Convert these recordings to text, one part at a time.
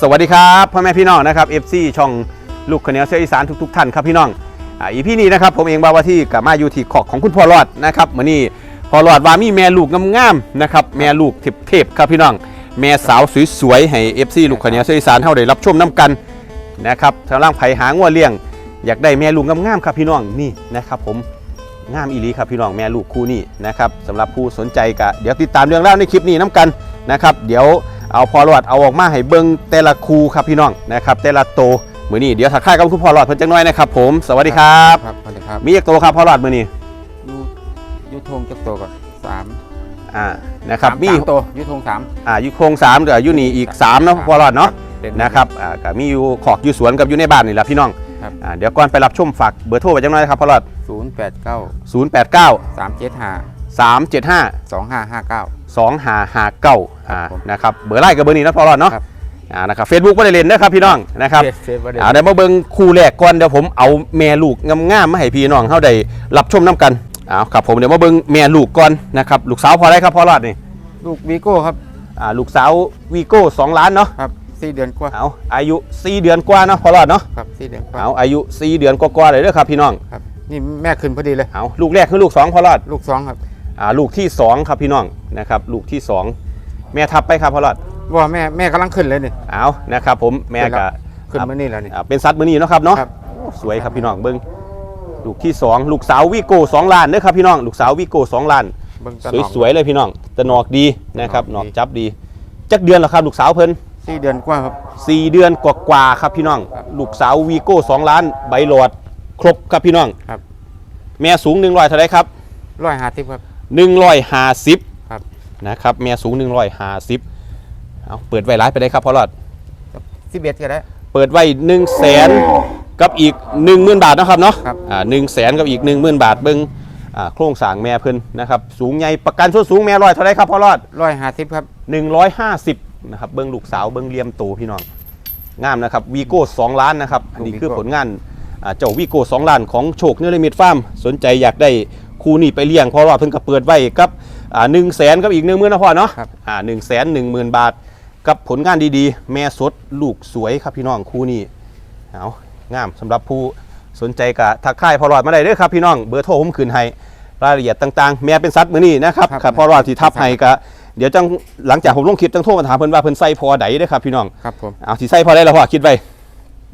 สวัสดีครับพ่อแม่พี่น้องนะครับ FC ช่องลูกขเนียเสียอีสานทุกๆท่านครับพี่น้องอีพี่นี้นะครับผมเองบาวาที่กับมาอยู่ที่ขอกของคุณพ่อรอดนะครับมื่อนี้พ่อรอดว่ามีแม่ลูกงามๆนะครับแม่ลูกเทพๆครับพี่น้อง แม่สาวสวยๆให้ FC ลูกขเนียเสียอีสานเท่าได้รับชมน้กันนะครับทางล่างไผ่หางวัวเลี้ยง อยากได้แม่ลูกงามๆครับพี่น้องนี่นะครับผมงามอีหลีครับพี่น้องแม่ลูกคู่นี้นะครับสำหรับผู้สนใจก็เดี๋ยวติดตามเรื่องเล่าในคลิปนี้น้กันนะครับ เดี๋ยว เอาพอรอดเอาออกมาให้เบิ้งแต่ละคูครับพี่น้องนะครับแต่ละโตมือนี้เดี๋ยวถักค่ายกับคุณพอรอดเพิ่นจังน้อยนะครับผมสวัสดีครับครับสวัสดีครับมีอีกโตครับพอรอดมือนี้ยูยูทงจักโตกับสามอ่านะครับสามีสามโตยูทงสามอ่าอยู่โครงสามเดี๋ยวอยู่นี่อีกสามเนาะพอรอดเนาะเป็นนะครับอ่าก็มีอยู่ขอกอยู่สวนกับอยู่ในบ้านนี่แหละพี่น้องครับอ่าเดี๋ยวก่อนไปรับชมฝากเบอร์โทรไปจังน้อยครับพอรอดศูนย์แปดเก้า089สามเจ็ดห้า375 สองห้าห้าเก้า2559อ่าครับผมนะครับเบอร์ไล่กับเบอร์นี้นะพอรอดเนาะครับอ่านะครับเฟซบุ๊กไม่ได้เล่นนะครับพี่น้องนะครับเฟซเฟซว่าเด็เอาเดี๋ยวมาเบิ่งคู่แรกก่อนเดี๋ยวผมเอาแม่ลูกงามๆมาให้พี่น้องเฮาได้รับชมน้กันเอาครับผมเดี๋ยวมาเบิ่งแม่ลูกก่อนนะครับลูกสาวพอได้ครับพอรอดนี่ลูกวีโก้ครับอ่าลูกสาววีโก้2ล้านเนาะครับสี่เดือนกว่าเอาอายุ4เดือนกว่าเนาะพอรอดเนาะครับสี่เดือนกว่าเอาอายุ4เดือนกว่าๆเลยเด้อครับพี่น้องครับนี่แม่ขึ้นพอดีเลยเอาลูกแรกคือลูกสองพอรอดลูกสองครับอ่า ลูกที่สองครับพี่น้องนะครับลูกที่สองแม่ทับไปครับพอรอดว่าแม่แม่กำลังขึ้นเลยนี่เอานะครับผมแม่ก็ขึ้นมานี่แล้วนี่อ่าเป็นซัดมือนี้เนาะครับเนาะครับโอ้สวยครับพี่น้องเบิ้งลูกที่สองลูกสาววิโก้สองล้านเด้อครับพี่น้องลูกสาววิโก้สองล้านเบิ่งตะสวยนอกสวยๆเลยพี่น้องแต่หนอกดีนะครับหหนนออกกดีจับดีจักเดือนแล้วครับลูกสาวเพิ่นสี่เดือนกว่าครับสี่เดือนกว่าๆครับพี่น้องครับลูกสาววีโก้สองล้านใบหลอด ครบครับพี่น้องครับ แม่สูง1อยเท่าไรครับร้อยห้าสิบครับ 150ครับ นะครับแม่สูง 150เอาเปิดไว้ร้ายไปได้ครับพอรอด สิบเอ็ดก็ได้ เปิดไว้1 0 0 0 0แสนกับอีก 10,000 บาทนะครับเนาะครับ อ่าหนึ่งแสนกับอีก 10,000 บาทเบิ้งอ่าโครงสร้างแม่เพิ่นนะครับสูงใหญ่ประกันส่วนสูงแม่ร้อยเท่าไรครับพอรอด ร้อยห้าสิบครับ 150นะครับเบิ้งลูกสาวเบิ้งเลียมโตพี่น้องงามนะครับวีโก้2ล้านนะครับอันนี้คือผลงานอ่าเจ้าวีโก้2ล้านของโชคเนื้อลิมิตฟาร์มสนใจอยากได้ คู่นี้ไปเลี้ยงเพราะว่าเพิ่งก็เปิดไว้กับอ่าหนึ่งแสนกับอีกหนึ่งหมื่นนะพ่อเนาะครับอ่าหนึ่งแสนหนึ่งหมื่นบาท กับผลงานดีๆ แม่สดลูกสวยครับพี่น้องคู่นี้เอางามสำหรับผู้สนใจกับทักทายพอรอดมาได้เด้อครับพี่น้องเบอร์โทรผมขึ้นให้รายละเอียดต่างๆ แม่เป็นซัดมือนี้นะครับครับ ครับพอรอดที่ทับให้ก็เดี๋ยวจังหลังจากผมลงคลิปจังโทรมาถามเพิ่นว่าเพิ่นใส่พอใดเด้อครับพี่น้องครับผม เอาสิใส่พอได้แล้วพ่อคิดไว้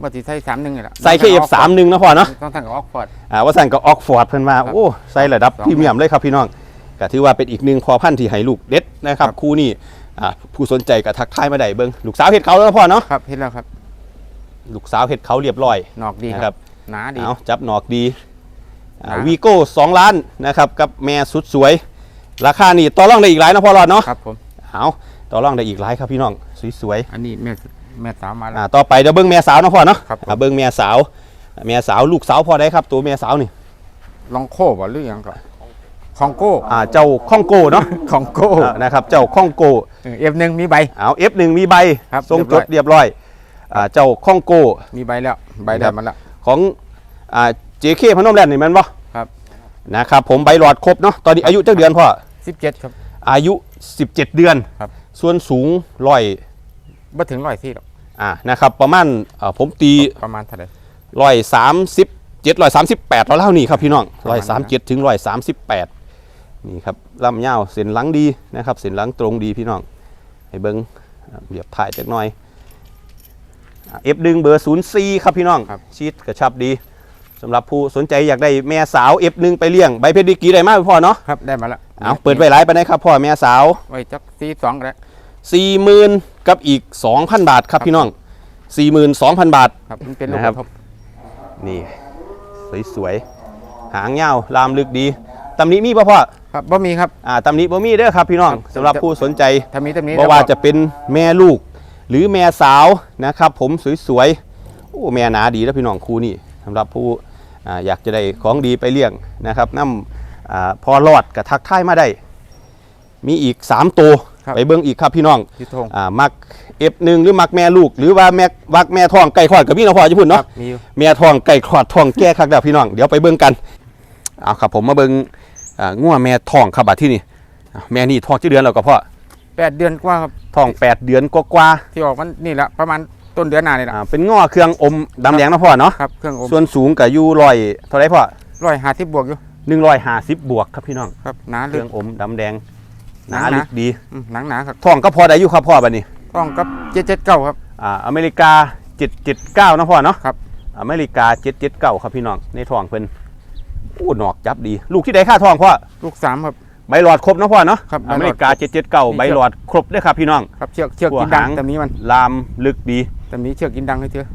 ว่าที่ใส่สามหนึ่งนี่แหละใส่แค่ F31 นะพ่อเนาะต้องทางกับออกฟอร์ด อ่าว่าสั่นก็ออกฟอร์ดเพิ่นว่าครับโอ้ใส่ระดับสองพรีเมียมเลยครับพี่น้องก็ถือว่าเป็นอีกหนึ่งพอพันธุ์ที่ให้ลูกเด็ดนะครับครับ คู่นี้อ่าผู้สนใจก็ทักทายมาได้เบิ่งลูกสาวเฮ็ดเขาแล้วนะพ่อเนาะครับเห็นแล้วครับลูกสาวเฮ็ดเขาเรียบร้อยหนอกดีนะคครัรับ บหนาดี เอาจับหนอกดีหนาวีโก้สองล้านนะครับกับแม่สุดสวย ราคานี่ต่อรองได้อีกหลายนะพ่อรอดเนาะครับผม เอาต่อรองได้อีกหลายครับพี่น้องสวยอันนี้แม่ แม่สาวมาๆแล้อ่าวต่อไปเดี๋ยวเบิ่งแม่สาวนะพ่อเนาะครับผม อ่าเบิ่งแม่สาวแม่สาวลูกสาวพอได้ครับ ตัวแม่สาวนี่ลองโคบ่หรือยังก็คองโก้อ่าเจ้าข้องโกเนาะคองโก้อ่านะครับเจ้าข้องโก เอฟหนึ่งมีใบ เอา F1 มีใบครับ ทรงจดเรีเรียยบบร้ร้ออยยอ่าเจ้าข้องโก มีใบแล้ว ใบครัได้บมาแล้ว ของอ่า JK พนมแลนด์นี่แมันบ่ครับ นะครับผมใบหลอดครบเนาะตอนนี้อายุจักเดือนพ่อ สิบเจ็ดครับ อายุ 17 เดือน ครับ ส่วนสูงร้อย บ่ถึงร้อยที่หรอกอ่านะครับประมาณอ่าผมตีประมาณเท่าไหร่ ร้อยสามสิบเจ็ดร้อยสามสิบแปดเราเล่านี่ครับพี่น้องประร้อยมาสามณเจ็ดถึงร้อยสามสิบแปดนี่ครับลำยาวเส้นหลังดีนะครับเส้นหลังตรงดีพี่น้อง ให้เบิ้งอ่าเรียบถ่ายจักหน่อยเอฟดึงเบอร์ศูนย์ซีครับพี่น้องครับ ชีดกระชับดีสำหรับผู้สนใจอยากได้แม่สาวเอฟหนึ่งไปเลี้ยงใบเพชรดีกรีได้มากพ่อเนาะครับได้มาแล้วเอาเปิดไว้หลายไปได้ครับพ่อแม่สาว ไว้จักสี่สองก็ได้ สี่หมื่นกับอีกสองพันบาทครับพี่น้องสี่หมื่นสองพันบาทครับมันเป็นลูกนะครับครับนี่สวยๆหางยาวลามลึกดีตำหนิมีป่ะพ่อครับบ่มีครับอ่าตำหนิบ่มีเด้อครับพี่น้องครับสำหรับผู้สนใจถ้ามีตำนี้เพราะว่าจะเป็นแม่ลูก หรือแม่สาวนะครับ ผมสวยๆโอ้แม่หนาดีแล้วพี่น้องคู่นี่สำหรับผู้อ่าอยากจะได้ของดีไปเลี้ยงนะครับน้ำอ่าพอรอดกับทักทายมาได้ มีอีก 3 ตัวครับ ไปเบิ่งอีกครับพี่น้องที่ทงอ่ามัก F1 หรือมักแม่ลูก หรือว่าแม่วักแม่ท้องไก่ขอดกับพี่น้องพ่อจะพูดคเนาะรับมีอยู่เมียทองไก่ขอดทองแก้คักแล้วพี่น้องเดี๋ยวไปเบิ่งกันเอาครับผมมาเบิ่งอ่างัวแม่ทองครับบัดที่นี่อ่าแม่นี่ทองกี่เดือนแล้วก็พ่อแปแปดเดือนกว่าครับท้อง8เดือนกว่าที่ออกมันนี่แหละประมาณต้นเดือนหน้านี่แหๆละอ่าเป็นง้อเครื่องอมดำแดงเนาะพ่อเนาะครับเครื่องอมส่วนสูงก็อยู่ร้อยเท่าไหรพ่อร้อยห้าสิบบวกอยู่150บวกครับพี่น้องครับหนาเคลึรื่กองอมดำแดง หนาหนา ลึกดีอืมหนังหนาครับท้องก็พอได้อยู่ครับพ่อบัดนี้ต้องกับเจ็ดเจ็ดเก้าครับ อ่าอเมริกา779เนาะพ่อเนาะครับ อเมริกา779ครับพี่น้องในท้องเพิ่นอู้หนอกจับดี ลูกที่ใดค่าท้องพ่อลูกสามครับ ใบหลอดครบเนาะพ่อเนาะครับใบหลอดอเมริกา779ใบหลอดครบเด้อครับพี่น้อง ครับเชือกเชือกหัวกินดังหาง แต่มีมันลามลึกดี แต่มีเชือกกินดังให้เถอะ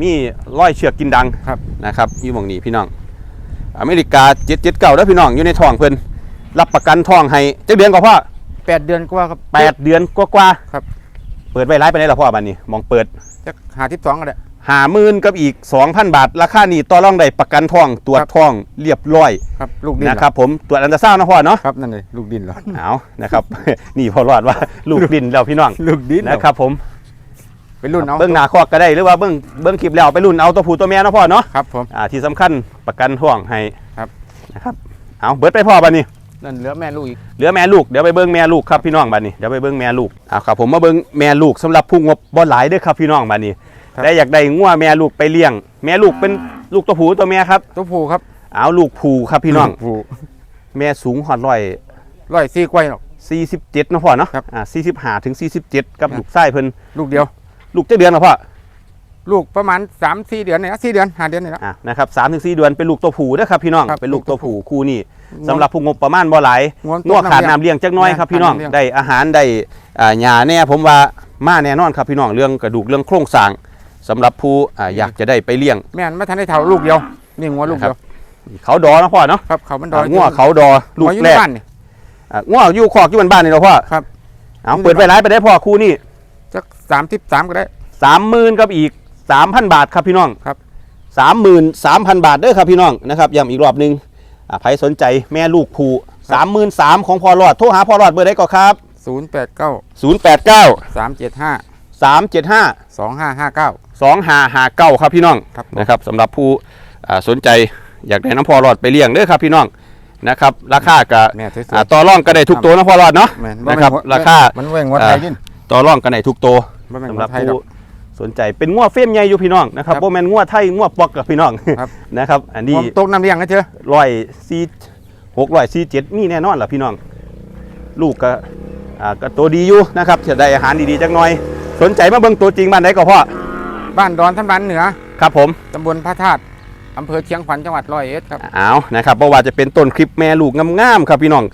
มีร้อยเชือกกินดังครับ นะครับอยู่หมองนี้พี่น้อง อเมริกา779เด้อพี่น้องอยู่ในท้องเพิ่น รับประกันท้องให้จักเดือนก็พ่อแปดเดือนกว่าครับแปดเดือนกว่าๆครับ เปิดไว้ร้ายไปไหนล่ะพ่อบัดนี้มองเปิดจะหาทิปสองก็ได้หาหมื่นกับอีก 2,000 บาท ราคานี้ต่อรองได้ประกันท้องตรวจครับท้องเรียบร้อยครับลูกดินเหอนะครับผมตรวจอันตราซาวน์นะพ่อเนาะครับนั่นเลยลูกดินเหรอเอานะครับ นี่พอรอดว่าลูกดินแล้วพี่น้องลูกดินเหอนะครับผมเป็นรุ่นเอาเบื้องหน้าคอกก็ได้หรือว่าเบื้องเบื้องคลิปแล้วไปรุ่นเอาตัวผู้ตัวแม่นะพ่อเนาะครับผมอ่าที่สำคัญประกันท้องให้ครับนะครับเอาเบิดไปพ่อบัดนี้ นั่นเหลือแม่ลูกอีกเหลือแม่ลูกเดี๋ยวไปเบิ้งแม่ลูกครับพี่น้องบัดนี้เดี๋ยวไปเบิ้งแม่ลูกอ่าครับผมมาเบิ้งแม่ลูกสำหรับผู้งบบ่หลายเด้อครับพี่น้องบัดนี้ได้อยากได้งัวแม่ลูกไปเลี้ยง แม่ลูกเป็นลูกตัวผู้ตัวแม่ครับ ตัวผู้ครับเอาลูกผูครับพี่น้องลูกผู้แม่สูงหอดร้อยร้อยสี่กว่าหรอกสี่สิบเจ็ดนาะพ่อเนาะครับอ่าสี่สิบห้าถึงสี่สิบเจ็ดกับครับลูกไส้เพิ่นลูกเดียว ลูกเจ้าเดือนนะพ่อลูกประมาณสามสี่เดือนเนี่ยสี่เดือนห้าเดือนนี่ละอ่านะครับสามถึงสี่เดือนเป็นลูกตัวผูเด้อครับพี่น้องครับเป็นลูกตัวผูคู่นี่ สำหรับผู้งบประมาณบ่หลายงวงัวขาดน้ำเลี้ยงจักหน้อยครับพี่น้องขาดน้ำเลี้ยงได้อาหารได้อ่าหญ้าแน่ผมว่ามาแน่นอนครับพี่น้องเรื่องกระดูกเรื่องโครงสร้างสำหรับผู้อ่าอยากจะได้ไปเลี้ยง แม่นไม่ทันได้เท่าลูกเดียวนี่งัวลูกเดียวเขาดอนะพ่อเนาะครับเขามันดออ่ายงัวเขาดอลูกหัวอยู่แรในกบ้านนี่อ่างัวอยู่คอกอยู่บ้านๆนี่เนาะพ่อครับเอาเปิดไว้หลายไปได้พ่อคู่นี่สักสามสิบสามก็ได้สามหมื่นกับอีกสามพันบาทครับพี่น้องครับสามหมื่นสามพันบาทเด้อครับพี่น้องนะครับย้ำอีกรอบหนึ่งอ่า ใครสนใจแม่ลูกผูสามหมื่นสามของพอรอดโทรหาพอรอดเบอร์ได้ก่อนครับศูนย์แปดเก้าศูนย์แปดเก้าสามเจ็ดห้าสามเจ็ดห้าสองห้าห้าเก้าสองห้าห้าเก้าครับพี่น้องครับผมนะครับสำหรับผู้อ่าสนใจอยากได้น้ำพอรอดไปเลี้ยงเด้อครับพี่น้องนะครับราคากับแม่สวยๆอ่าต่อร่องก็ได้ทุกตัวนะพอรอดเนาะแม่นนะครับบ่แม่นราคามันแหว่งวัดไทยดินต่อร่องกันได้ทุกตัวบ่แม่นสำหวัรัดบไทยดอผู้ก สนใจเป็นงัวเฟ้มใหญ่อยู่พี่น้องนะครับครับโบแมนงัวไทยงัวปอกกับพี่น้องครับนะครับอันนี้ผมตกน้ำเลี้ยงนะเจ้าร้อยสี่หกร้อยสี่เจ็ดมีแน่นอนล่ะพี่น้อง ลูกก็อ่าก็ตัวดีอยู่นะครับจะได้อาหารดีๆจักหน่อย สนใจมาเบิ่งตัวจริงบ้านไหนก็พ่อบ้านดอนท่านบ้านเหนือครับผมตำบลพระธาตุอำเภอเชียงขวัญจังหวัดร้อยเอ็ดครับเอานะครับเพราะว่าจะเป็นต้นคลิปแม่ลูกงามๆครับพี่น้อง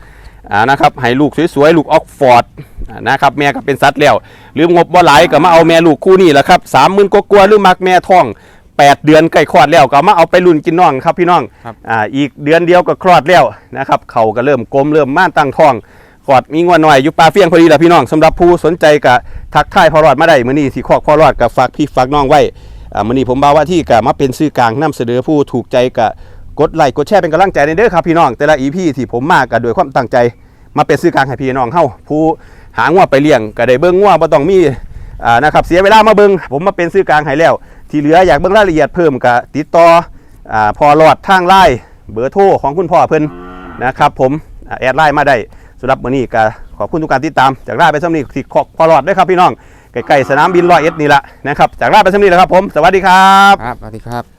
อ่านะครับให้ลูกสวยๆลูกออกฟอร์ดอ่า นะครับแม่ก็เป็นสัตว์แล้วหรืองบบ่หลายก็มาเอาแม่ลูกคู่นี้แหละครับสามหมื่นกว่าๆหรือมักแม่ท้องแปดเดือนใกล้คลอดแล้วก็มาเอาไปรุ่นกินน้องครับพี่น้องครับอ่าอีกเดือนเดียวก็คลอดแล้วนะครับเขาก็เริ่มกลมเริ่มม่านตั้งท้องคลอดมีงวหน่อยอยู่ปลาเฟียงพอดีแหละพี่น้องสำหรับผู้สนใจก็ทักทายพอรอดมาได้มื้อนี้สิคอกพอรอดกับฝากพี่ฝากน้องไว้อ่ามื้อนี้ผมบ่าวว่าที่ก็มาเป็นสื่อกลางนำเสนอผู้ถูกใจก็กดไลค์กดแชร์เป็นกำลังใจในเด้อครับพี่น้องแต่ละ EP ที่ผมมาก็โดวยความตั้งใจ มาเป็นสื่อกลางให้พี่น้องเฮาผู้หางวไปเลี้ยงก็ได้เบิ่งงัวบ่ต้องมีอ่านะครับเสียเวลามาเบิ่งผมมาเป็นสื่อกลางให้แล้ว ที่เหลืออยากเบิ่งรายละเอียดเพิ่มก็ติดต่ออ่าพอรอดทางไลน์เบอร์โทรของคุณพ่อเพิ่นนะครับผมแอดไลน์มาได้สำหรับมื้อนี้ก็ขอบคุณทุกการติดตามจากลาไปสำนี้ที่ขอพอรอดด้วยครับพี่น้องใกล้ๆสนามบินร้อยเอ็ดนี่ละนะครับจากลาไปสำนี้แหละครับผม สวัสดีครับ ครับสวัสดีครับ